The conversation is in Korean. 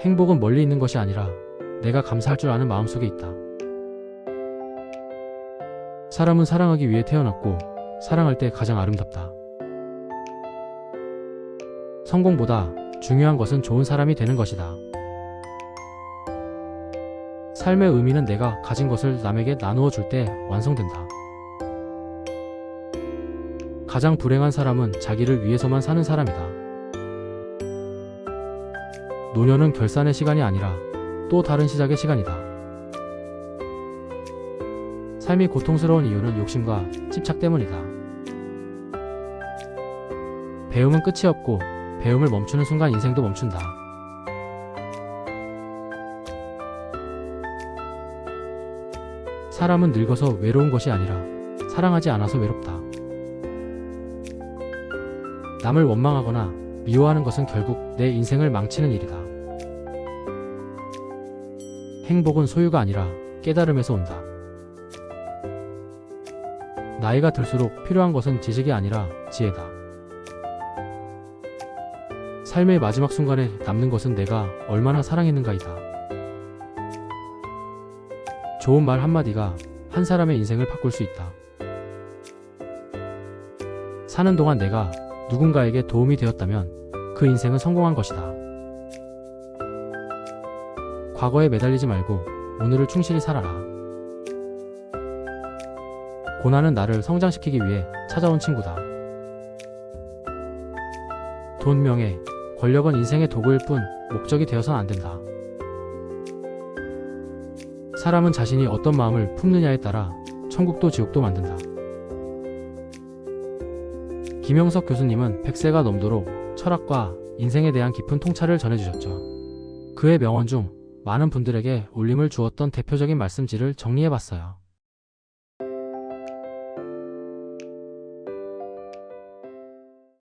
행복은 멀리 있는 것이 아니라 내가 감사할 줄 아는 마음속에 있다. 사람은 사랑하기 위해 태어났고 사랑할 때 가장 아름답다. 성공보다 중요한 것은 좋은 사람이 되는 것이다. 삶의 의미는 내가 가진 것을 남에게 나누어 줄 때 완성된다. 가장 불행한 사람은 자기를 위해서만 사는 사람이다. 노년은 결산의 시간이 아니라 또 다른 시작의 시간이다. 삶이 고통스러운 이유는 욕심과 집착 때문이다. 배움은 끝이 없고 배움을 멈추는 순간 인생도 멈춘다. 사람은 늙어서 외로운 것이 아니라 사랑하지 않아서 외롭다. 남을 원망하거나 미워하는 것은 결국 내 인생을 망치는 일이다. 행복은 소유가 아니라 깨달음에서 온다. 나이가 들수록 필요한 것은 지식이 아니라 지혜다. 삶의 마지막 순간에 남는 것은 내가 얼마나 사랑했는가이다. 좋은 말 한마디가 한 사람의 인생을 바꿀 수 있다. 사는 동안 내가 누군가에게 도움이 되었다면 그 인생은 성공한 것이다. 과거에 매달리지 말고 오늘을 충실히 살아라. 고난은 나를 성장시키기 위해 찾아온 친구다. 돈, 명예, 권력은 인생의 도구일 뿐 목적이 되어선 안 된다. 사람은 자신이 어떤 마음을 품느냐에 따라 천국도 지옥도 만든다. 김영석 교수님은 100세가 넘도록 철학과 인생에 대한 깊은 통찰을 전해주셨죠. 그의 명언 중 많은 분들에게 울림을 주었던 대표적인 말씀지를 정리해봤어요.